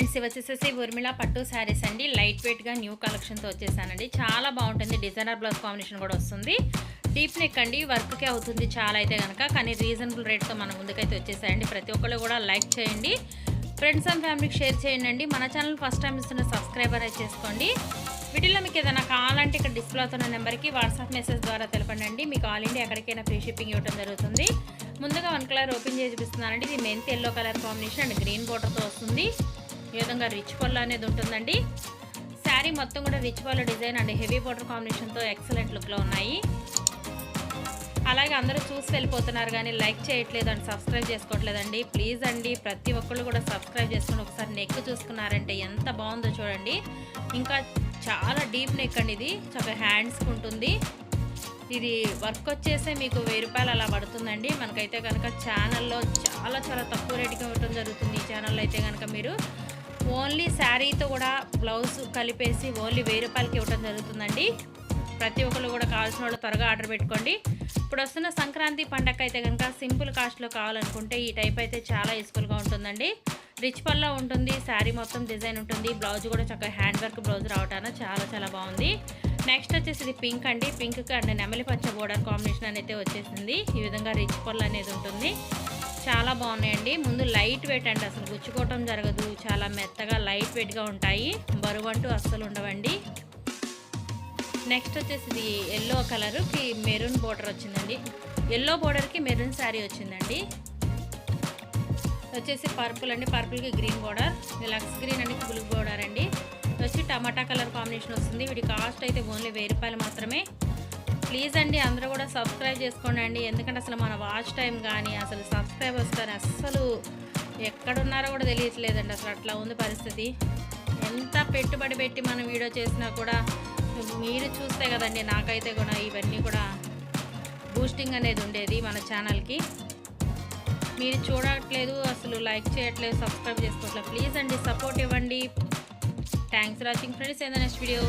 ఇది వచ్చేసేసి ఉర్మిళ పట్టు శారీస్ అండి. లైట్ వెయిట్గా న్యూ కలెక్షన్తో వచ్చేసానండి. చాలా బాగుంటుంది. డిజైనర్ బ్లౌజ్ కాంబినేషన్ కూడా వస్తుంది. డీప్ నెక్ అండి. వర్క్కే అవుతుంది చాలా అయితే కనుక కానీ రీజనబుల్ రేట్తో మన ముందుకైతే వచ్చేసాయండి. ప్రతి ఒక్కళ్ళు కూడా లైక్ చేయండి. ఫ్రెండ్స్ అండ్ ఫ్యామిలీకి షేర్ చేయండి మన ఛానల్ ఫస్ట్ టైం ఇస్తున్న సబ్స్క్రైబర్ అయితే చేసుకోండి. వీటిలో మీకు ఏదైనా కావాలంటే ఇక్కడ డిస్ప్లే అవుతున్న నెంబర్కి వాట్సాప్ మెసేజ్ ద్వారా తెలపండి మీకు ఆల్ ఇండియా ఎక్కడికైనా ఫ్రీ షిప్పింగ్ ఇవ్వడం జరుగుతుంది. ముందుగా వన్ కలర్ ఓపెన్ చేసి చూపిస్తున్నానండి. ఇది mint yellow colour combination and green బోర్డర్తో వస్తుంది. ఈ విధంగా రిచ్ పళ్ళు అనేది ఉంటుందండి? శారీ మొత్తం కూడా రిచ్ పళ్ళు డిజైన్ అండ్. హెవీ బోర్డర్ కాంబినేషన్తో ఎక్సలెంట్ లుక్లో ఉన్నాయి. అలాగే అందరూ చూసి వెళ్ళిపోతున్నారు కానీ లైక్ చేయట్లేదు అండ్ సబ్స్క్రైబ్ చేసుకోవట్లేదండి. ప్లీజ్ అండి ప్రతి ఒక్కళ్ళు కూడా సబ్స్క్రైబ్ చేసుకుని ఒకసారి నెక్ చూసుకున్నారంటే ఎంత బాగుందో చూడండి. ఇంకా చాలా డీప్ నెక్ అండి ఇది. చక్కగా హ్యాండ్స్కి ఉంటుంది. ఇది వర్క్ వచ్చేసే మీకు వెయ్యి రూపాయలు అలా పడుతుందండి. మనకైతే కనుక ఛానల్లో చాలా చాలా తక్కువ రేటుకి ఇవ్వటం జరుగుతుంది ఈ ఛానల్లో అయితే కనుక మీరు. ఓన్లీ శారీతో కూడా బ్లౌజ్ కలిపేసి ఓన్లీ వెయ్యి రూపాయలకి ఇవ్వటం జరుగుతుందండి. ప్రతి ఒక్కరు కూడా కావాల్సిన వాళ్ళు త్వరగా ఆర్డర్ పెట్టుకోండి. ఇప్పుడు వస్తున్న సంక్రాంతి పండగ అయితే కనుక సింపుల్ కాస్ట్లో కావాలనుకుంటే ఈ టైప్ అయితే చాలా యూస్ఫుల్గా ఉంటుందండి. రిచ్ పల్లా ఉంటుంది శారీ మొత్తం డిజైన్ ఉంటుంది బ్లౌజ్ కూడా చక్కగా హ్యాండ్ వర్క్ బ్లౌజ్ రావటాన చాలా చాలా బాగుంది. నెక్స్ట్ వచ్చేసి ఇది పింక్ అండి. పింక్ అండ్ నెమలి పచ్చ బోర్డర్ కాంబినేషన్ అనేది వచ్చేసింది. ఈ విధంగా రిచ్ పళ్ళు అనేది ఉంటుంది. చాలా బాగున్నాయండి. ముందు లైట్ వెయిట్ అండి. అసలు గుచ్చుకోవటం జరగదు. చాలా మెత్తగా లైట్ వెయిట్గా ఉంటాయి. బరువు అంటూ అస్సలు ఉండవండి. నెక్స్ట్ వచ్చేసి ఇది ఎల్లో కలర్కి మెరూన్ బోర్డర్ వచ్చిందండి. ఎల్లో బోర్డర్కి మెరూన్ శారీ వచ్చిందండి. వచ్చేసి పర్పుల్ అండి. పర్పుల్కి గ్రీన్ బోర్డర్ లక్స్ గ్రీన్ అండి. బ్లూ బోర్డర్ అండి. వచ్చి టమాటా కలర్ కాంబినేషన్ వస్తుంది. వీటి కాస్ట్ అయితే ఓన్లీ వెయ్యి రూపాయలు మాత్రమే. ప్లీజ్ అండి అందరూ కూడా సబ్స్క్రైబ్ చేసుకోండి అండి ఎందుకంటే అసలు మన వాచ్ టైం కానీ అసలు సబ్స్క్రైబర్స్ కానీ అస్సలు ఎక్కడున్నారో కూడా తెలియట్లేదండి. అసలు అట్లా ఉంది పరిస్థితి. ఎంత పెట్టుబడి పెట్టి మనం వీడియో చేసినా కూడా మీరు చూస్తే కదండి నాకైతే కూడా ఇవన్నీ కూడా బూస్టింగ్ అనేది ఉండేది మన ఛానల్కి మీరు చూడట్లేదు అసలు లైక్ చేయట్లేదు సబ్స్క్రైబ్ చేసుకోవట్లేదు. ప్లీజ్ అండి సపోర్ట్ ఇవ్వండి. థ్యాంక్స్ వాచింగ్ ఫ్రెండ్స్ ఏదైనా నెక్స్ట్ వీడియో